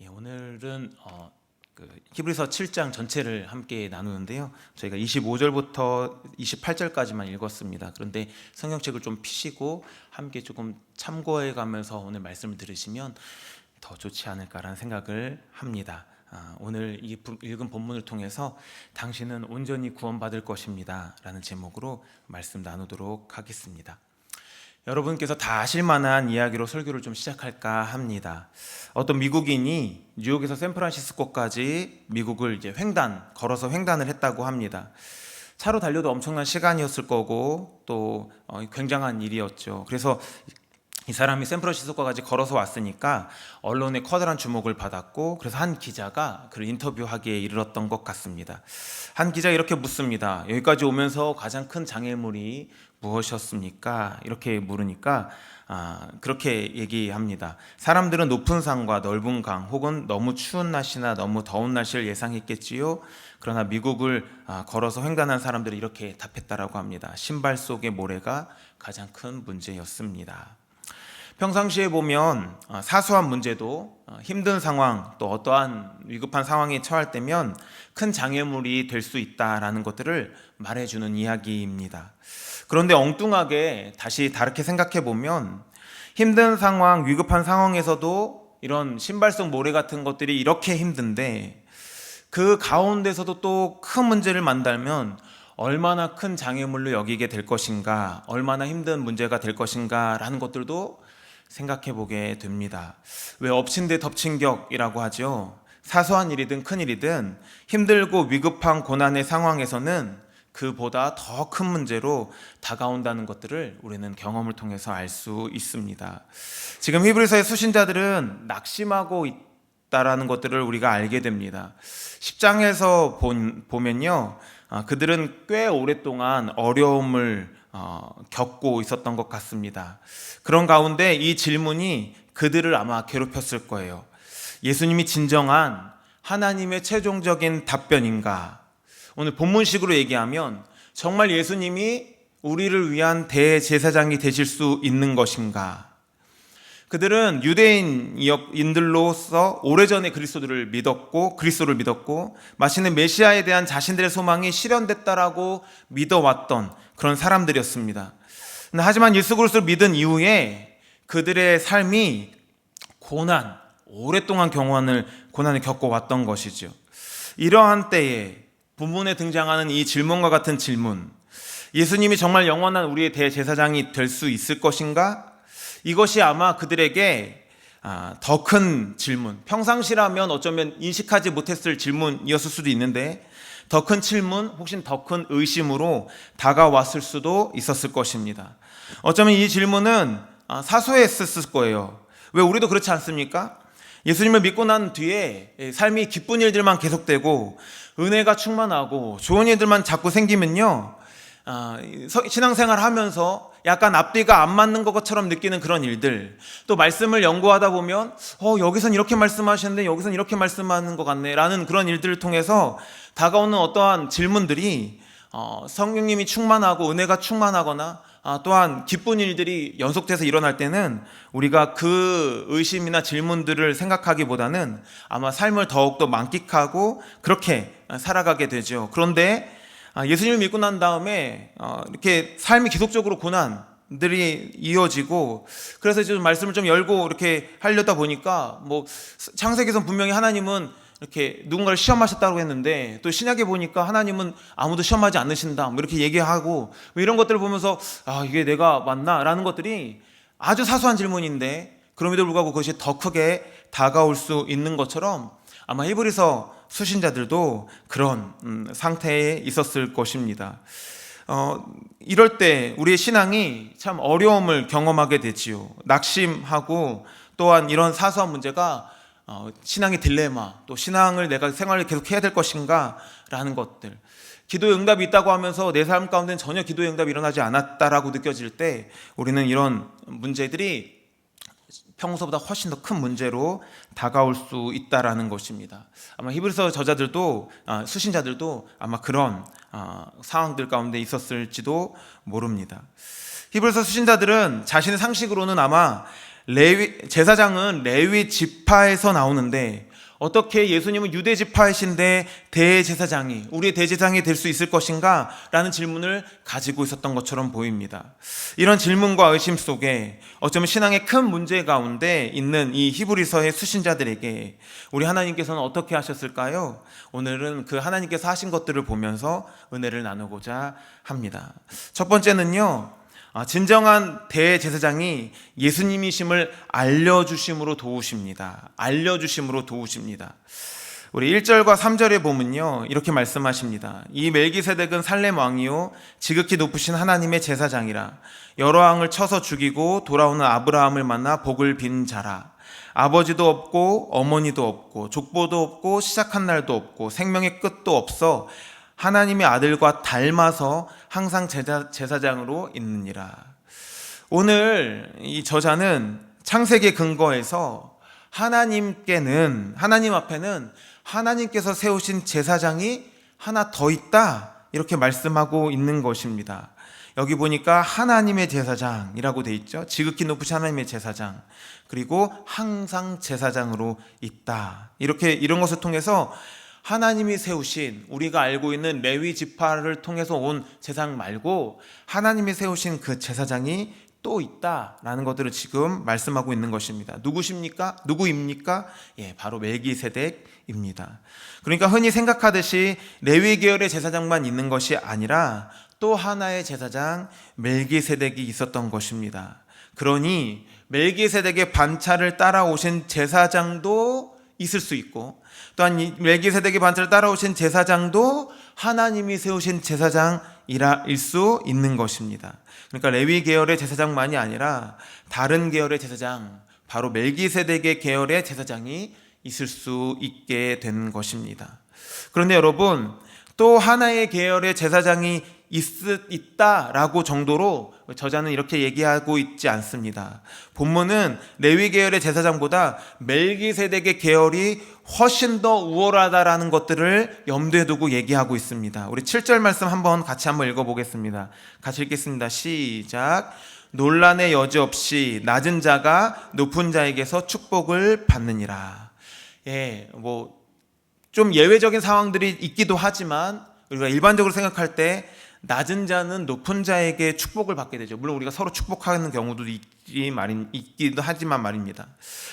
예, 오늘은 어, 그 히브리서 7장 전체를 함께 나누는데요. 저희가 25절부터 28절까지만 읽었습니다. 그런데 성경책을 좀 피시고 함께 조금 참고해 가면서 오늘 말씀을 들으시면 더 좋지 않을까라는 생각을 합니다. 아, 오늘 이 부- 읽은 본문을 통해서 당신은 온전히 구원받을 것입니다 라는 제목으로 말씀 나누도록 하겠습니다. 여러분께서 다 아실 만한 이야기로 설교를 좀 시작할까 합니다. 어떤 미국인이 뉴욕에서 샌프란시스코까지 미국을 이제 횡단 걸어서 횡단을 했다고 합니다. 차로 달려도 엄청난 시간이었을 거고 또 어, 굉장한 일이었죠. 그래서 이 사람이 샌프란시스코까지 걸어서 왔으니까 언론의 커다란 주목을 받았고 그래서 한 기자가 그를 인터뷰하기에 이르렀던 것 같습니다. 한 기자 이렇게 묻습니다. 여기까지 오면서 가장 큰 장애물이 무엇이었습니까? 이렇게 물으니까 아, 그렇게 얘기합니다. 사람들은 높은 산과 넓은 강 혹은 너무 추운 날씨나 너무 더운 날씨를 예상했겠지요. 그러나 미국을 아, 걸어서 횡단한 사람들이 이렇게 답했다라고 합니다. 신발 속의 모래가 가장 큰 문제였습니다. 평상시에 보면 어, 사소한 문제도 어, 힘든 상황 또 어떠한 위급한 상황에 처할 때면 큰 장애물이 될 수 있다라는 것들을 말해주는 이야기입니다. 그런데 엉뚱하게 다시 다르게 생각해 보면 힘든 상황, 위급한 상황에서도 이런 신발 속 모래 같은 것들이 이렇게 힘든데 그 가운데서도 또 큰 문제를 만들면 얼마나 큰 장애물로 여기게 될 것인가, 얼마나 힘든 문제가 될 것인가라는 것들도 생각해 보게 됩니다. 왜 엎친 데 덮친 격이라고 하죠. 사소한 일이든 큰 일이든 힘들고 위급한 고난의 상황에서는 그보다 더 큰 문제로 다가온다는 것들을 우리는 경험을 통해서 알 수 있습니다. 지금 히브리서의 수신자들은 낙심하고 있다라는 것들을 우리가 알게 됩니다. 10장에서 본, 보면요. 아, 그들은 꽤 오랫동안 어려움을 어, 겪고 있었던 것 같습니다. 그런 가운데 이 질문이 그들을 아마 괴롭혔을 거예요. 예수님이 진정한 하나님의 최종적인 답변인가? 오늘 본문식으로 얘기하면 정말 예수님이 우리를 위한 대제사장이 되실 수 있는 것인가? 그들은 유대인들로서 오래전에 그리스도를 믿었고 그리스도를 믿었고 마치는 메시아에 대한 자신들의 소망이 실현됐다라고 믿어왔던 그런 사람들이었습니다. 하지만 예수 그리스도를 믿은 이후에 그들의 삶이 고난, 오랫동안 경험을 고난을 겪어 왔던 것이죠. 이러한 때에 본문에 등장하는 이 질문과 같은 질문, 예수님이 정말 영원한 우리의 대제사장이 될 수 있을 것인가? 이것이 아마 그들에게 아, 더큰 질문, 평상시라면 어쩌면 인식하지 못했을 질문이었을 수도 있는데 더 큰 질문, 혹시 더 큰 의심으로 다가왔을 수도 있었을 것입니다. 어쩌면 이 질문은 아, 사소했을 거예요. 왜 우리도 그렇지 않습니까? 예수님을 믿고 난 뒤에 삶이 기쁜 일들만 계속되고 은혜가 충만하고 좋은 일들만 자꾸 생기면요. 아, 서- 신앙생활 하면서 약간 앞뒤가 안 맞는 것처럼 느끼는 그런 일들 또 말씀을 연구하다 보면 어 여기선 이렇게 말씀하시는데 여기선 이렇게 말씀하는 것 같네 라는 그런 일들을 통해서 다가오는 어떠한 질문들이 어, 성령님이 충만하고 은혜가 충만하거나 아, 또한 기쁜 일들이 연속돼서 일어날 때는 우리가 그 의심이나 질문들을 생각하기보다는 아마 삶을 더욱더 만끽하고 그렇게 살아가게 되죠. 그런데 아, 예수님을 믿고 난 다음에 어, 이렇게 삶이 기속적으로 고난들이 이어지고 그래서 지금 말씀을 좀 열고 이렇게 하려다 보니까 뭐 창세기에서 분명히 하나님은 이렇게 누군가를 시험하셨다고 했는데 또 신약에 보니까 하나님은 아무도 시험하지 않으신다 뭐 이렇게 얘기하고 뭐 이런 것들을 보면서 아 이게 내가 맞나라는 것들이 아주 사소한 질문인데 그럼에도 불구하고 그것이 더 크게 다가올 수 있는 것처럼 아마 히브리서 수신자들도 그런 음, 상태에 있었을 것입니다. 어, 이럴 때 우리의 신앙이 참 어려움을 경험하게 되지요. 낙심하고 또한 이런 사소한 문제가 어, 신앙의 딜레마, 또 신앙을 내가 생활을 계속 해야 될 것인가라는 것들. 기도의 응답이 있다고 하면서 내 삶 가운데는 전혀 기도의 응답이 일어나지 않았다라고 느껴질 때 우리는 이런 문제들이 평소보다 훨씬 더 큰 문제로 다가올 수 있다라는 것입니다. 아마 히브리서 저자들도 아, 수신자들도 아마 그런 아, 상황들 가운데 있었을지도 모릅니다. 히브리서 수신자들은 자신의 상식으로는 아마 레위 제사장은 레위 지파에서 나오는데 어떻게 예수님은 유대 지파이신데 대제사장이 우리의 대제사장이 될 수 있을 것인가? 라는 질문을 가지고 있었던 것처럼 보입니다. 이런 질문과 의심 속에 어쩌면 신앙의 큰 문제 가운데 있는 이 히브리서의 수신자들에게 우리 하나님께서는 어떻게 하셨을까요? 오늘은 그 하나님께서 하신 것들을 보면서 은혜를 나누고자 합니다. 첫 번째는요. 아, 진정한 대제사장이 예수님이심을 알려주심으로 도우십니다. 알려주심으로 도우십니다. 우리 1절과 3절에 보면요. 이렇게 말씀하십니다. 이 멜기세덱은 살렘 왕이요. 지극히 높으신 하나님의 제사장이라. 여러 왕을 쳐서 죽이고 돌아오는 아브라함을 만나 복을 빈 자라. 아버지도 없고 어머니도 없고 족보도 없고 시작한 날도 없고 생명의 끝도 없어 하나님의 아들과 닮아서 항상 제사, 제사장으로 있느니라. 오늘 이 저자는 창세기 근거에서 하나님께는 하나님 앞에는 하나님께서 세우신 제사장이 하나 더 있다 이렇게 말씀하고 있는 것입니다. 여기 보니까 하나님의 제사장이라고 돼 있죠. 지극히 높으신 하나님의 제사장. 그리고 항상 제사장으로 있다. 이렇게 이런 것을 통해서 하나님이 세우신 우리가 알고 있는 레위 지파를 통해서 온 제사장 말고 하나님이 세우신 그 제사장이 또 있다라는 것들을 지금 말씀하고 있는 것입니다. 누구십니까? 누구입니까? 예, 바로 멜기세덱입니다. 그러니까 흔히 생각하듯이 레위 계열의 제사장만 있는 것이 아니라 또 하나의 제사장 멜기세덱이 있었던 것입니다. 그러니 멜기세덱의 반차를 따라오신 제사장도 있을 수 있고 또한 이 멜기세덱의 반차를 따라오신 제사장도 하나님이 세우신 제사장이라일 수 있는 것입니다. 그러니까 레위 계열의 제사장만이 아니라 다른 계열의 제사장, 바로 멜기세덱의 계열의 제사장이 있을 수 있게 된 것입니다. 그런데 여러분 또 하나의 계열의 제사장이 있, 있다라고 정도로 저자는 이렇게 얘기하고 있지 않습니다. 본문은 레위 계열의 제사장보다 멜기세덱의 계열이 훨씬 더 우월하다라는 것들을 염두에 두고 얘기하고 있습니다. 우리 7절 말씀 한번 같이 한번 읽어 보겠습니다. 같이 읽겠습니다. 시작. 논란의 여지 없이 낮은 자가 높은 자에게서 축복을 받느니라. 예, 뭐 좀 예외적인 상황들이 있기도 하지만 우리가 일반적으로 생각할 때 낮은 자는 높은 자에게 축복을 받게 되죠. 물론 우리가 서로 축복하는 경우도 있기 말인, 있기도 하지만 말입니다.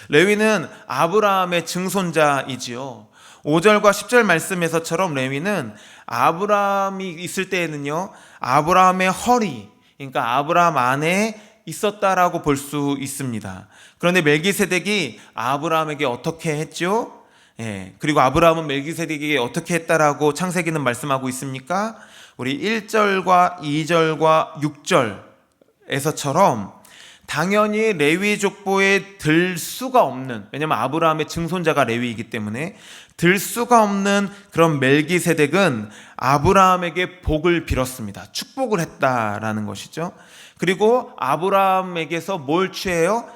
레위는 아브라함의 증손자이지요. 5절과 10절 말씀에서처럼 레위는 아브라함이 있을 때에는요, 아브라함의 허리, 그러니까 아브라함 안에 있었다라고 볼 수 있습니다. 그런데 멜기세덱이 아브라함에게 어떻게 했죠? 예, 그리고 아브라함은 멜기세덱에게 어떻게 했다라고 창세기는 말씀하고 있습니까? 우리 1절과 2절과 6절에서처럼 당연히 레위 족보에 들 수가 없는 왜냐면 아브라함의 증손자가 레위이기 때문에 들 수가 없는 그런 멜기세덱은 아브라함에게 복을 빌었습니다. 축복을 했다라는 것이죠. 그리고 아브라함에게서 뭘 취해요?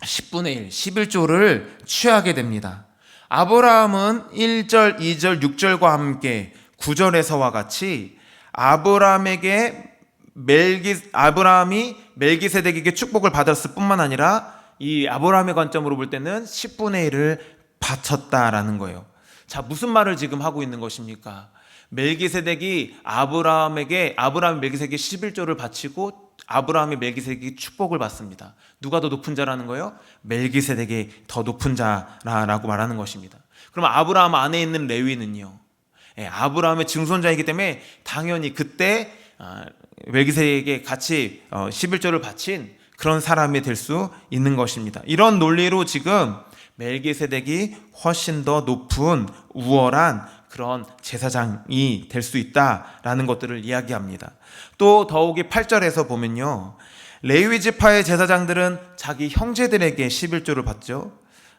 10분의 1, 11조를 취하게 됩니다. 아브라함은 1절, 2절, 6절과 함께 9절에서와 같이 아브라함에게 멜기 아브라함이 멜기세덱에게 축복을 받았을 뿐만 아니라 이 아브라함의 관점으로 볼 때는 10분의 1을 바쳤다라는 거예요. 자, 무슨 말을 지금 하고 있는 것입니까? 멜기세덱이 아브라함에게 아브라함이 멜기세덱에게 11조를 바치고 아브라함이 멜기세덱이 축복을 받습니다. 누가 더 높은 자라는 거예요? 멜기세덱이 더 높은 자라고 말하는 것입니다. 그럼 아브라함 안에 있는 레위는요? 예, 아브라함의 증손자이기 때문에 당연히 그때 아, 멜기세덱에게 같이 11조를 어, 바친 그런 사람이 될 수 있는 것입니다. 이런 논리로 지금 멜기세덱이 훨씬 더 높은 우월한 그런 제사장이 될 수 있다라는 것들을 이야기합니다. 또 더욱이 8절에서 보면요. 레위 지파의 제사장들은 자기 형제들에게 11조를 받죠.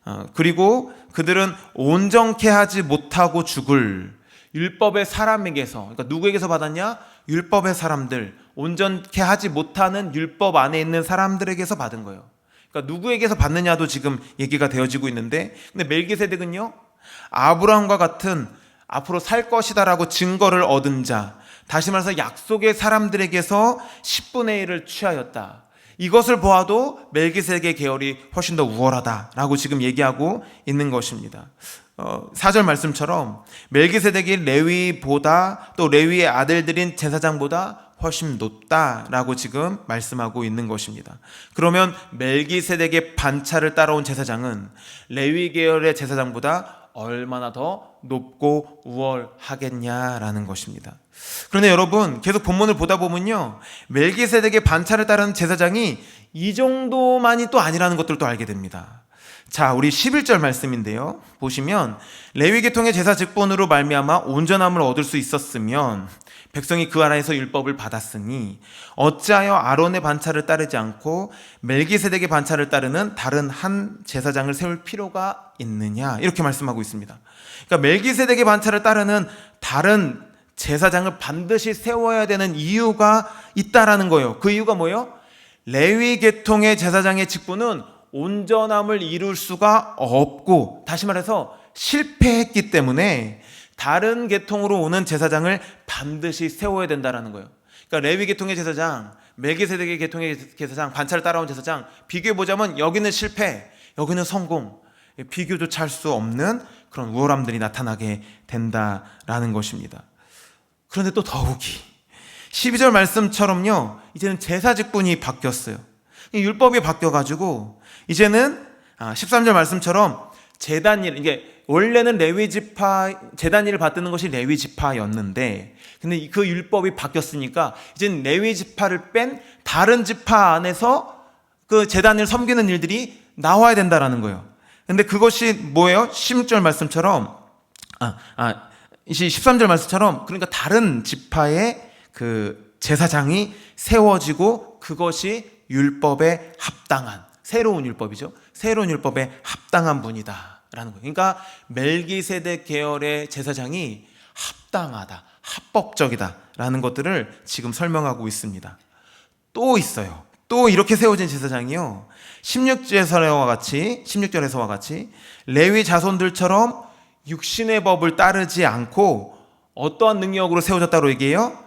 어, 그리고 그들은 온전케 하지 못하고 죽을 율법의 사람에게서 그러니까 누구에게서 받았냐? 율법의 사람들 온전케 하지 못하는 율법 안에 있는 사람들에게서 받은 거예요. 그러니까 누구에게서 받느냐도 지금 얘기가 되어지고 있는데 근데 멜기세덱은요. 아브라함과 같은 앞으로 살 것이다라고 증거를 얻은 자 다시 말해서 약속의 사람들에게서 10분의 1을 취하였다. 이것을 보아도 멜기세덱의 계열이 훨씬 더 우월하다라고 지금 얘기하고 있는 것입니다. 어, 4절 말씀처럼 멜기세덱이 레위보다 또 레위의 아들들인 제사장보다 훨씬 높다라고 지금 말씀하고 있는 것입니다. 그러면 멜기세덱의 반차를 따라온 제사장은 레위 계열의 제사장보다 얼마나 더 높고 우월하겠냐라는 것입니다. 그런데 여러분 계속 본문을 보다 보면요 멜기세덱의 반차를 따르는 제사장이 이 정도만이 또 아니라는 것들도 알게 됩니다. 자, 우리 11절 말씀인데요. 보시면 레위 계통의 제사 직분으로 말미암아 온전함을 얻을 수 있었으면 백성이 그 아래에서 율법을 받았으니 어찌하여 아론의 반차를 따르지 않고 멜기세덱의 반차를 따르는 다른 한 제사장을 세울 필요가 있느냐 이렇게 말씀하고 있습니다. 그러니까 멜기세덱의 반차를 따르는 다른 제사장을 반드시 세워야 되는 이유가 있다라는 거예요. 그 이유가 뭐예요? 레위 계통의 제사장의 직분은 온전함을 이룰 수가 없고 다시 말해서 실패했기 때문에 다른 계통으로 오는 제사장을 반드시 세워야 된다라는 거예요. 그러니까 레위 계통의 제사장, 멜기세덱의 계통의 제사장, 반차를 따라온 제사장 비교해 보자면 여기는 실패, 여기는 성공. 비교조차 할 수 없는 그런 우월함들이 나타나게 된다라는 것입니다. 그런데 또 더욱이 12절 말씀처럼요. 이제는 제사 직분이 바뀌었어요. 이 율법이 바뀌어 가지고 이제는 13절 말씀처럼 제단일 이게 원래는 레위 지파 제단일을 받드는 것이 레위 지파였는데 근데 그 율법이 바뀌었으니까 이제는 레위 지파를 뺀 다른 지파 안에서 그 제단을 섬기는 일들이 나와야 된다라는 거예요. 근데 그것이 뭐예요? 16절 말씀처럼 아, 아 13절 말씀처럼 그러니까 다른 지파의 그 제사장이 세워지고 그것이 율법에 합당한 새로운 율법이죠. 새로운 율법에 합당한 분이다라는 거예요. 그러니까 멜기세덱 계열의 제사장이 합당하다, 합법적이다라는 것들을 지금 설명하고 있습니다. 또 있어요. 또 이렇게 세워진 제사장이요. 16절에서와 같이 16절에서와 같이 레위 자손들처럼 육신의 법을 따르지 않고 어떠한 능력으로 세워졌다고 얘기해요?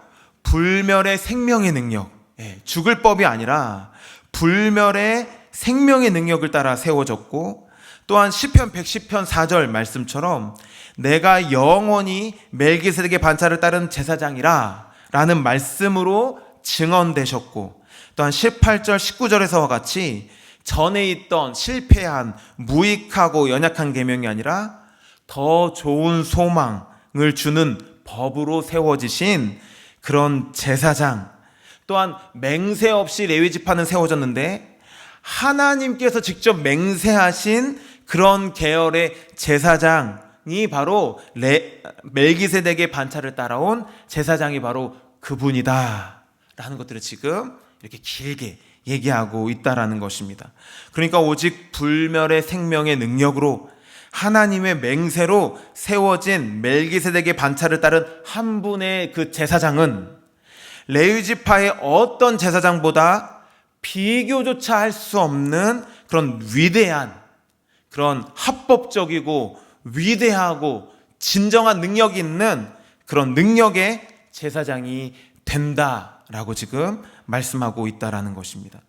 불멸의 생명의 능력. 예, 죽을 법이 아니라 불멸의 생명의 능력을 따라 세워졌고 또한 시편 110편 4절 말씀처럼 내가 영원히 멜기세덱의 반차를 따른 제사장이라 라는 말씀으로 증언되셨고 또한 18절 19절에서와 같이 전에 있던 실패한 무익하고 연약한 계명이 아니라 더 좋은 소망을 주는 법으로 세워지신 그런 제사장 또한 맹세 없이 레위 지파는 세워졌는데 하나님께서 직접 맹세하신 그런 계열의 제사장이 바로 레, 멜기세덱의 반차를 따라온 제사장이 바로 그분이다. 라는 것들을 지금 이렇게 길게 얘기하고 있다라는 것입니다. 그러니까 오직 불멸의 생명의 능력으로 하나님의 맹세로 세워진 멜기세덱의 반차를 따른 한 분의 그 제사장은 레위지파의 어떤 제사장보다 비교조차 할 수 없는 그런 위대한 그런 합법적이고 위대하고 진정한 능력이 있는 그런 능력의 제사장이 된다라고 지금 말씀하고 있다라는 것입니다.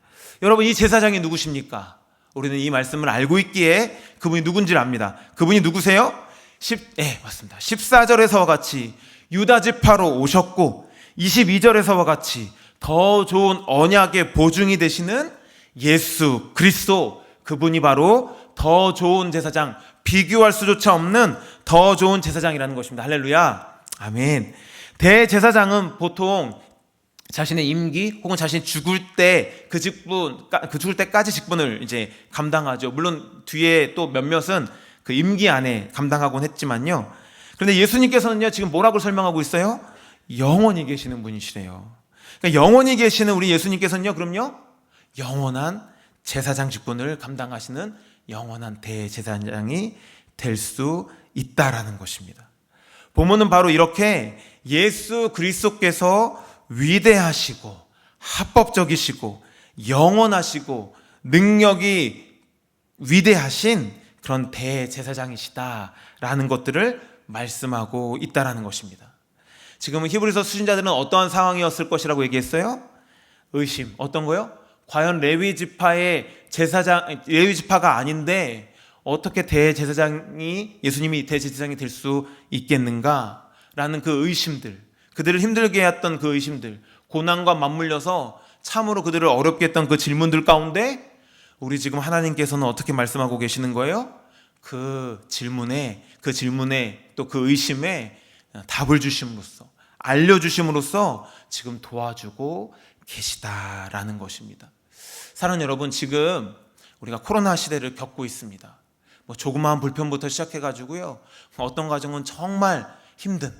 여러분 이 제사장이 누구십니까? 우리는 이 말씀을 알고 있기에 그분이 누군지를 압니다. 그분이 누구세요? 10, 네, 맞습니다. 14절에서와 같이 유다 지파로 오셨고 22절에서와 같이 더 좋은 언약의 보증이 되시는 예수 그리스도 그분이 바로 더 좋은 제사장 비교할 수조차 없는 더 좋은 제사장이라는 것입니다. 할렐루야. 아멘. 대제사장은 보통 자신의 임기 혹은 자신이 죽을 때 그 직분 그 죽을 때까지 직분을 이제 감당하죠. 물론 뒤에 또 몇몇은 그 임기 안에 감당하곤 했지만요. 그런데 예수님께서는요 지금 뭐라고 설명하고 있어요? 영원히 계시는 분이시래요. 그러니까 영원히 계시는 우리 예수님께서는요, 그럼요, 영원한 제사장 직분을 감당하시는 영원한 대제사장이 될 수 있다라는 것입니다. 보면은 바로 이렇게 예수 그리스도께서 위대하시고 합법적이시고 영원하시고 능력이 위대하신 그런 대제사장이시다라는 것들을 말씀하고 있다라는 것입니다. 지금은 히브리서 수신자들은 어떠한 상황이었을 것이라고 얘기했어요? 의심. 어떤 거요? 과연 레위 지파의 제사장 레위 지파가 아닌데 어떻게 대제사장이 예수님이 대제사장이 될 수 있겠는가라는 그 의심들, 그들을 힘들게 했던 그 의심들, 고난과 맞물려서 참으로 그들을 어렵게 했던 그 질문들 가운데 우리 지금 하나님께서는 어떻게 말씀하고 계시는 거예요? 그 질문에 그 질문에 또 그 의심에 답을 주심으로써 알려주심으로써 지금 도와주고 계시다라는 것입니다. 사랑하는 여러분, 지금 우리가 코로나 시대를 겪고 있습니다. 뭐 조그마한 불편부터 시작해가지고요. 어떤 가정은 정말 힘든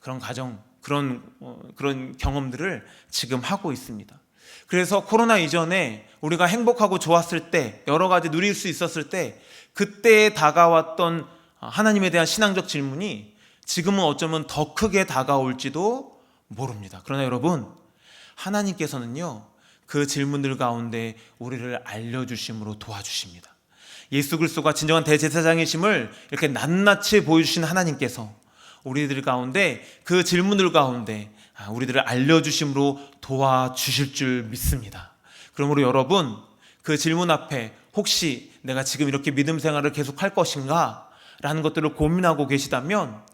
그런 가정, 그런 어, 그런 경험들을 지금 하고 있습니다. 그래서 코로나 이전에 우리가 행복하고 좋았을 때 여러 가지 누릴 수 있었을 때 그때 다가왔던 하나님에 대한 신앙적 질문이 지금은 어쩌면 더 크게 다가올지도 모릅니다. 그러나 여러분 하나님께서는요 그 질문들 가운데 우리를 알려주심으로 도와주십니다. 예수 그리스도가 진정한 대제사장이심을 이렇게 낱낱이 보여주신 하나님께서 우리들 가운데 그 질문들 가운데 아, 우리들을 알려주심으로 도와주실 줄 믿습니다. 그러므로 여러분 그 질문 앞에 혹시 내가 지금 이렇게 믿음 생활을 계속 할 것인가? 라는 것들을 고민하고 계시다면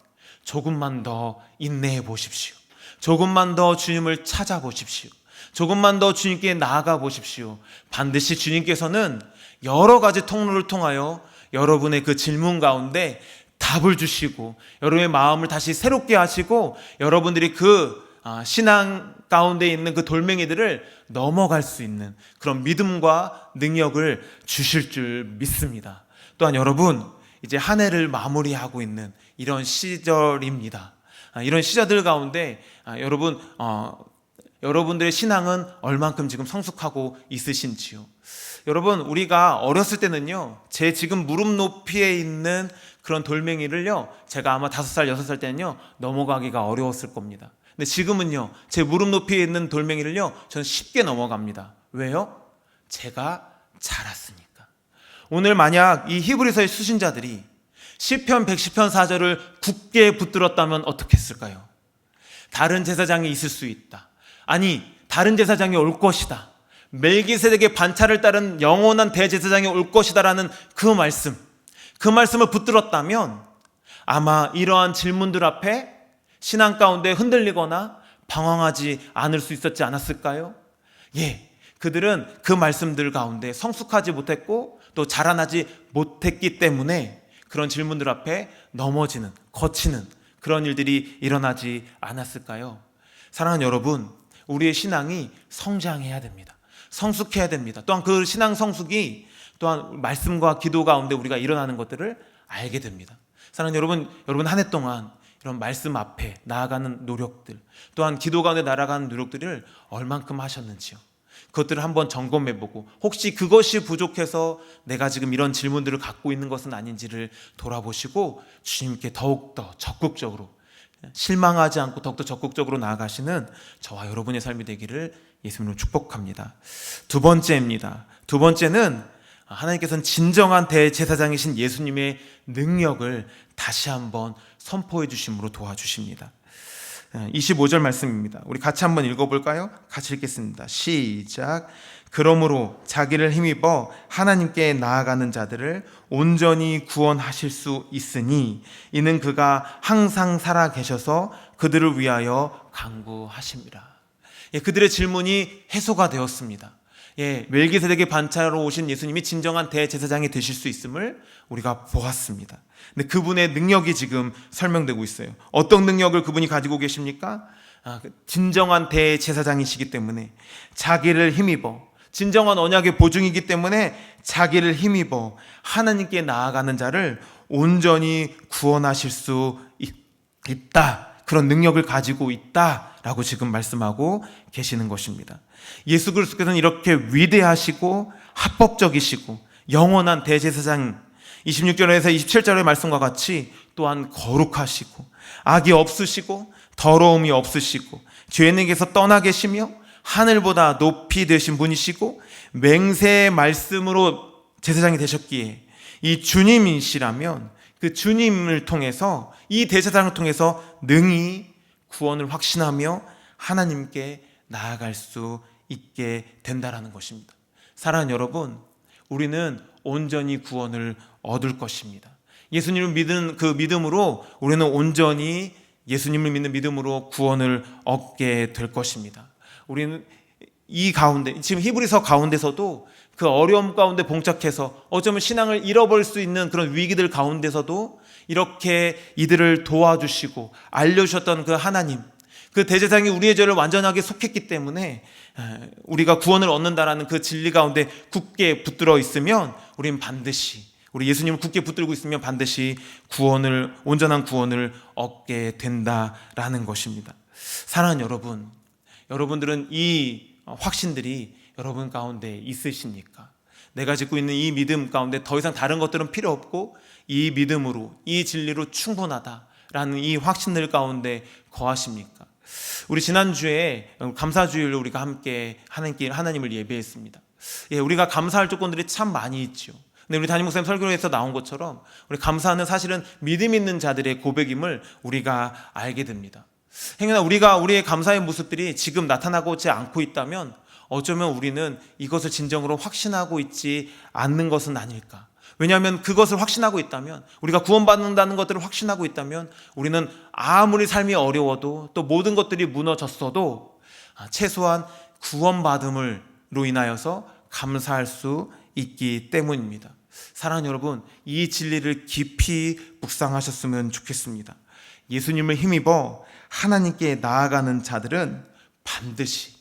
조금만 더 인내해 보십시오. 조금만 더 주님을 찾아보십시오. 조금만 더 주님께 나아가 보십시오. 반드시 주님께서는 여러 가지 통로를 통하여 여러분의 그 질문 가운데 답을 주시고 여러분의 마음을 다시 새롭게 하시고 여러분들이 그 아, 신앙 가운데 있는 그 돌멩이들을 넘어갈 수 있는 그런 믿음과 능력을 주실 줄 믿습니다. 또한 여러분 이제 한 해를 마무리하고 있는 이런 시절입니다. 아, 이런 시절들 가운데 아, 여러분 어, 여러분들의 신앙은 얼만큼 지금 성숙하고 있으신지요? 여러분 우리가 어렸을 때는요 제 지금 무릎 높이에 있는 그런 돌멩이를요 제가 아마 다섯 살 여섯 살 때는요 넘어가기가 어려웠을 겁니다. 근데 지금은요 제 무릎 높이에 있는 돌멩이를요 저는 쉽게 넘어갑니다. 왜요? 제가 자랐으니까. 오늘 만약 이 히브리서의 수신자들이 시편 110편 4절을 굳게 붙들었다면 어떻게 했을까요? 다른 제사장이 있을 수 있다. 아니, 다른 제사장이 올 것이다. 멜기세덱의 반차를 따른 영원한 대제사장이 올 것이다라는 그 말씀. 그 말씀을 붙들었다면 아마 이러한 질문들 앞에 신앙 가운데 흔들리거나 방황하지 않을 수 있었지 않았을까요? 예. 그들은 그 말씀들 가운데 성숙하지 못했고 또 자라나지 못했기 때문에 그런 질문들 앞에 넘어지는, 거치는 그런 일들이 일어나지 않았을까요? 사랑하는 여러분, 우리의 신앙이 성장해야 됩니다. 성숙해야 됩니다. 또한 그 신앙 성숙이 또한 말씀과 기도 가운데 우리가 일어나는 것들을 알게 됩니다. 사랑하는 여러분, 여러분 한 해 동안 이런 말씀 앞에 나아가는 노력들, 또한 기도 가운데 날아가는 노력들을 얼만큼 하셨는지요. 그것들을 한번 점검해 보고 혹시 그것이 부족해서 내가 지금 이런 질문들을 갖고 있는 것은 아닌지를 돌아보시고 주님께 더욱더 적극적으로 실망하지 않고 더욱더 적극적으로 나아가시는 저와 여러분의 삶이 되기를 예수님으로 축복합니다. 두 번째입니다. 두 번째는 하나님께서는 진정한 대제사장이신 예수님의 능력을 다시 한번 선포해 주심으로 도와주십니다. 25절 말씀입니다. 우리 같이 한번 읽어볼까요? 같이 읽겠습니다. 시작. 그러므로 자기를 힘입어 하나님께 나아가는 자들을 온전히 구원하실 수 있으니 이는 그가 항상 살아 계셔서 그들을 위하여 강구하십니다. 예, 그들의 질문이 해소가 되었습니다. 예, 멜기세덱의 반차로 오신 예수님이 진정한 대제사장이 되실 수 있음을 우리가 보았습니다. 근데 그분의 능력이 지금 설명되고 있어요. 어떤 능력을 그분이 가지고 계십니까? 아, 그 진정한 대제사장이시기 때문에 자기를 힘입어 진정한 언약의 보증이기 때문에 자기를 힘입어 하나님께 나아가는 자를 온전히 구원하실 수 있다. 그런 능력을 가지고 있다라고 지금 말씀하고 계시는 것입니다. 예수 그리스도께서는 이렇게 위대하시고 합법적이시고 영원한 대제사장 26절에서 27절의 말씀과 같이 또한 거룩하시고 악이 없으시고 더러움이 없으시고 죄인에게서 떠나 계시며 하늘보다 높이 되신 분이시고 맹세의 말씀으로 제사장이 되셨기에 이 주님이시라면 그 주님을 통해서 이 대제사장을 통해서 능히 구원을 확신하며 하나님께 나아갈 수 있게 된다라는 것입니다. 사랑하는 여러분, 우리는 온전히 구원을 얻을 것입니다. 예수님을 믿은 그 믿음으로 우리는 온전히 예수님을 믿는 믿음으로 구원을 얻게 될 것입니다. 우리는 이 가운데 지금 히브리서 가운데서도 그 어려움 가운데 봉착해서 어쩌면 신앙을 잃어버릴 수 있는 그런 위기들 가운데서도 이렇게 이들을 도와주시고 알려주셨던 그 하나님 그 대제사장이 우리의 죄를 완전하게 속했기 때문에 에, 우리가 구원을 얻는다라는 그 진리 가운데 굳게 붙들어 있으면 우리는 반드시 우리 예수님을 굳게 붙들고 있으면 반드시 구원을 온전한 구원을 얻게 된다라는 것입니다. 사랑하는 여러분, 여러분들은 이 확신들이 여러분 가운데 있으십니까? 내가 짓고 있는 이 믿음 가운데 더 이상 다른 것들은 필요 없고 이 믿음으로 이 진리로 충분하다라는 이 확신들 가운데 거하십니까? 우리 지난주에 감사주일을 우리가 함께 하나님께 하나님을 예배했습니다. 예, 우리가 감사할 조건들이 참 많이 있죠. 근데 우리 담임 목사님 설교에서 나온 것처럼 우리 감사는 사실은 믿음 있는 자들의 고백임을 우리가 알게 됩니다. 행여나 우리가 우리의 감사의 모습들이 지금 나타나고지 않고 있다면 어쩌면 우리는 이것을 진정으로 확신하고 있지 않는 것은 아닐까. 왜냐하면 그것을 확신하고 있다면 우리가 구원받는다는 것들을 확신하고 있다면 우리는 아무리 삶이 어려워도 또 모든 것들이 무너졌어도 아, 최소한 구원받음을로 인하여서 감사할 수 있기 때문입니다. 사랑하는 여러분, 이 진리를 깊이 묵상하셨으면 좋겠습니다. 예수님을 힘입어 하나님께 나아가는 자들은 반드시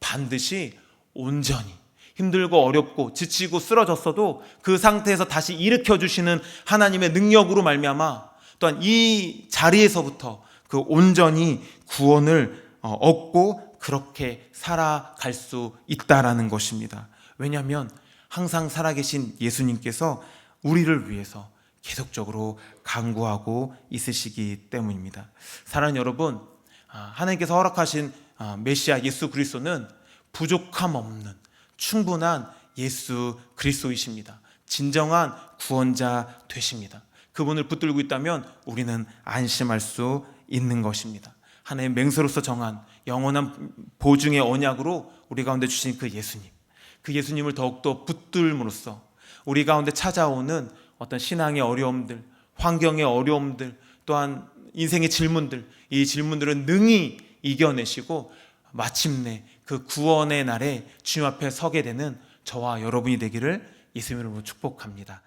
반드시 온전히 힘들고 어렵고 지치고 쓰러졌어도 그 상태에서 다시 일으켜 주시는 하나님의 능력으로 말미암아 또한 이 자리에서부터 그 온전히 구원을 어, 얻고 그렇게 살아갈 수 있다라는 것입니다. 왜냐하면 항상 살아계신 예수님께서 우리를 위해서 계속적으로 강구하고 있으시기 때문입니다. 사랑하는 여러분, 아, 하나님께서 허락하신 아, 메시아 예수 그리스도는 부족함 없는 충분한 예수 그리스도이십니다. 진정한 구원자 되십니다. 그분을 붙들고 있다면 우리는 안심할 수 있는 것입니다. 하나의 맹세로서 정한 영원한 보증의 언약으로 우리 가운데 주신 그 예수님. 그 예수님을 더욱더 붙들므로써 우리 가운데 찾아오는 어떤 신앙의 어려움들, 환경의 어려움들, 또한 인생의 질문들, 이 질문들은 능히 이겨내시고 마침내 그 구원의 날에 주님 앞에 서게 되는 저와 여러분이 되기를 예수님으로 축복합니다.